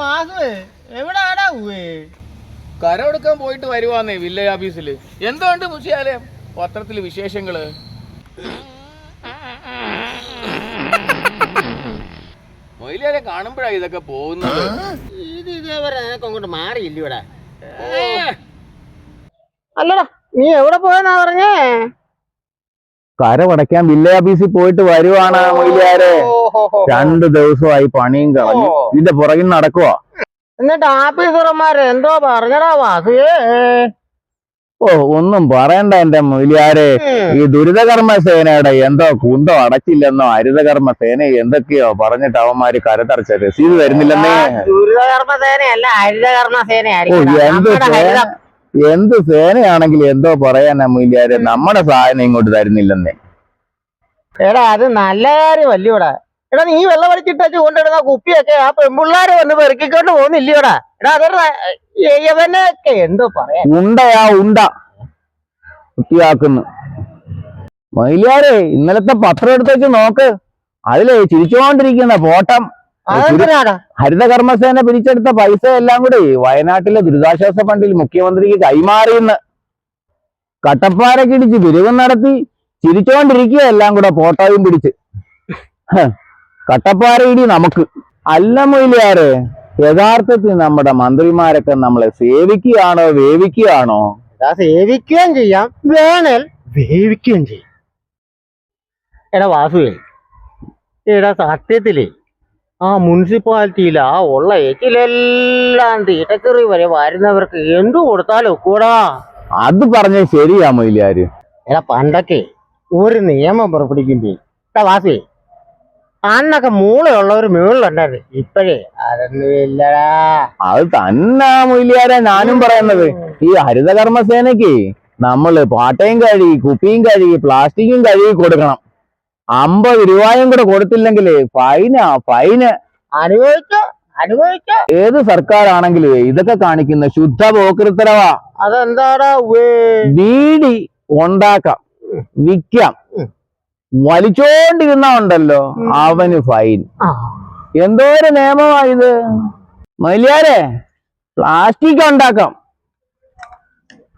വാസുവേ എവിടാടാ ഉവേ കരമെടുക്കാൻ പോയിട്ട് വരുവാന്നേ വില്ലേജ് ഓഫീസിൽ എന്തുകൊണ്ട് മുഷിയാലേ പത്രത്തിൽ വിശേഷങ്ങൾ? മൊയിലാലെ കാണുമ്പോഴാ ഇതൊക്കെ പോകുന്നത്. ഇത് ഇതേവരെ നിനക്ക് അങ്ങോട്ട് മാറിയില്ല ഇവിടെ അല്ലടാ നീ എവിടെ പോയെന്നാ പറഞ്ഞേ? കരമടയ്ക്കാൻ വില്ലേജ് ഓഫീസിൽ പോയിട്ട് വരുവാണ് മൊയിലാരെ രണ്ടു ദിവസമായി പണിയും കളഞ്ഞു. ഇതിന്റെ പുറകിൽ നടക്കുവാ. എന്നിട്ട് ആഫീസർമാരെ എന്തോ പറഞ്ഞടാ വാസുവേ ഓ ഒന്നും പറയണ്ട എന്റെ മൊയിലാരെ ഈ ദുരിതകർമ്മ സേനയുടെ എന്തോ കുന്തോ അടച്ചില്ലെന്നോ ഹരിതകർമ്മ സേന എന്തൊക്കെയോ പറഞ്ഞിട്ട് അവന്മാര് കരതറച്ച രസീത് തരുന്നില്ലെന്നേ. ദുരിതകർമ്മ സേനയല്ല ഹരിതകർമ്മ സേനയായിരിക്കും എന്ത് സേനയാണെങ്കിൽ എന്ത് പറയാനാ മൂല്യാര് നമ്മുടെ സാധനം ഇങ്ങോട്ട് തരുന്നില്ലെന്നേ. എടാ അത് നല്ല കാര്യമല്ലയോടാ എടാ നീ വെള്ളം അടിച്ചിട്ടു കൊണ്ടിടുന്ന കുപ്പിയൊക്കെ ആ പെൺപിള്ളാര് വന്ന് പെറുക്കിക്കൊണ്ട് പോകുന്നില്ലയോടാ എടാ അതൊരു യവനൊക്കെ എന്തോ പറയാ ഉണ്ടയാ ഉണ്ട. കുത്തിയാക്കുന്നു മയിലാരെ ഇന്നലത്തെ പത്രം എടുത്ത് വെച്ച് നോക്ക്. അതിലേ ചിരിച്ചുകൊണ്ടിരിക്കുന്ന ഫോട്ടം ഹരിതകർമ്മസേന പിരിച്ചെടുത്ത പൈസ എല്ലാം കൂടി വയനാട്ടിലെ ദുരിതാശ്വാസ ഫണ്ടിൽ മുഖ്യമന്ത്രിക്ക് കൈമാറിയെന്ന് കട്ടപ്പാരക്കിടിച്ച് പിരിവ് നടത്തി ചിരിച്ചുകൊണ്ടിരിക്കുക എല്ലാം കൂടെ ഫോട്ടോയും പിടിച്ച്. കട്ടപ്പാറ ഇടി നമുക്ക്. അല്ല മൊയിലാറ് യഥാർത്ഥത്തിൽ നമ്മുടെ മന്ത്രിമാരൊക്കെ നമ്മളെ സേവിക്കുകയാണോ വേവിക്കുകയാണോ? സേവിക്കുകയും ചെയ്യാം. വേണേൽ വേവിക്കുകയും ചെയ്യാം. എടാ വാസുവേ. എടാ സത്യത്തിൽ ആ മുനിസിപ്പാലിറ്റിയിൽ ആ ഉള്ള എച്ചിലെല്ലാം തീട്ടക്കറി വരെ വരുന്നവർക്ക് എന്തു കൊടുത്താലും ഒക്കൂടാ. അത് പറഞ്ഞ ശരിയാ മൊയിലാര് എടാ പണ്ടൊക്കെ ഒരു നിയമം പുറപ്പെടുവിക്കുമ്പോ എടാ വാസി അന്നൊക്കെ മൂളയുള്ളവർ മുകളിലുണ്ടായിരുന്നു ഇപ്പോഴേ അതൊന്നും ഇല്ലടാ. അത് തന്നെ മൊയിലാരെ ഞാനും പറയുന്നത്. ഈ ഹരിതകർമ്മ സേനക്ക് നമ്മൾ പാട്ടയും കഴുകി കുപ്പിയും കഴുകി പ്ലാസ്റ്റിക്കും കഴുകി കൊടുക്കണം. അമ്പത് രൂപയും കൂടെ കൊടുത്തില്ലെങ്കിൽ ഫൈനാ ഫൈന്. അനുഭവിച്ചോ അനുഭവിച്ചോ. ഏത് സർക്കാരാണെങ്കിലും ഇതൊക്കെ കാണിക്കുന്ന ശുദ്ധ പോക്കൃത്തരവാ അതെന്താടാ വീടി ബീഡി ഉണ്ടാക്കാം വിൽക്കാം വലിച്ചോണ്ടിരുന്ന ഉണ്ടല്ലോ അവന് ഫൈൻ. എന്തോ ഒരു നിയമമാ ഇത്? മലിയാരെ പ്ലാസ്റ്റിക് ഉണ്ടാക്കാം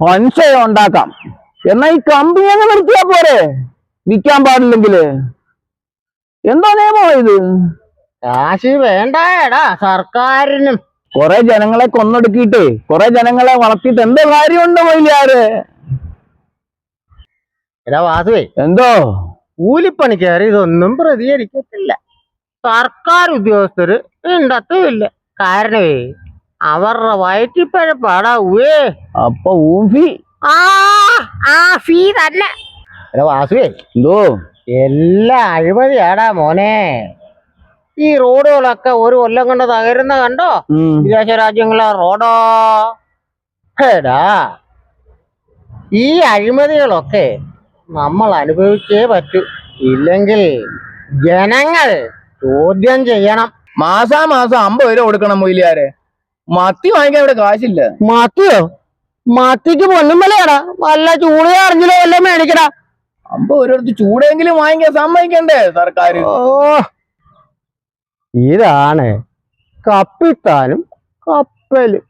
പഞ്ച ഉണ്ടാക്കാം. എന്നാ ഈ കമ്പനി അങ്ങ് നിർത്തിയാ പോരെ? വിൽക്കാൻ പാടില്ലെങ്കിൽ എന്തോ നിയമമാ ഇത്? കാശ് വേണ്ടടാ സർക്കാരിനും. കുറെ ജനങ്ങളെ കൊന്നൊടുക്കിയിട്ടേ കുറെ ജനങ്ങളെ വളർത്തിയിട്ട് എന്തോ കാര്യമുണ്ട് മൊയിലാര് വാസുവേ എന്തോ? കൂലിപ്പണിക്കാർ ഇതൊന്നും പ്രതികരിക്കത്തില്ല. സർക്കാർ ഉദ്യോഗസ്ഥര് ഉണ്ടത്തുമില്ല കാരണമേ അവരുടെ വയറ്റിപ്പഴപ്പാടാ ഉവേ അപ്പൊ ഊഫി ആ ആ ഫീ തന്നെ. എടാ വാസുവേ എന്തോ? എല്ലാം അഴിമതിയാടാ മോനെ. ഈ റോഡുകളൊക്കെ ഒരു കൊല്ലം കൊണ്ട് തകരുന്ന കണ്ടോ. വിദേശ രാജ്യങ്ങളെ റോഡോ? എടാ ഈ അഴിമതികളൊക്കെ നമ്മൾ അനുഭവിച്ചേ പറ്റൂ. ഇല്ലെങ്കിൽ ജനങ്ങൾ ചോദ്യം ചെയ്യണം. മാസാ മാസം അമ്പത് രൂപ കൊടുക്കണം മൊയിലിയാരെ. മത്തി വാങ്ങിക്കാൻ ഇവിടെ കാശില്ല. മത്തിയോ? മത്തിക്ക് പൊന്നും വിലയാടാ. വല്ല ചൂട് അറിഞ്ഞില്ല വല്ല മേടിക്കടാ. അമ്പത് രൂപ ചൂടെങ്കിലും വാങ്ങിക്കാൻ സമ്മതിക്കണ്ടേ സർക്കാർ? ഓ. ഇതാണ് കപ്പിത്താനും കപ്പലും.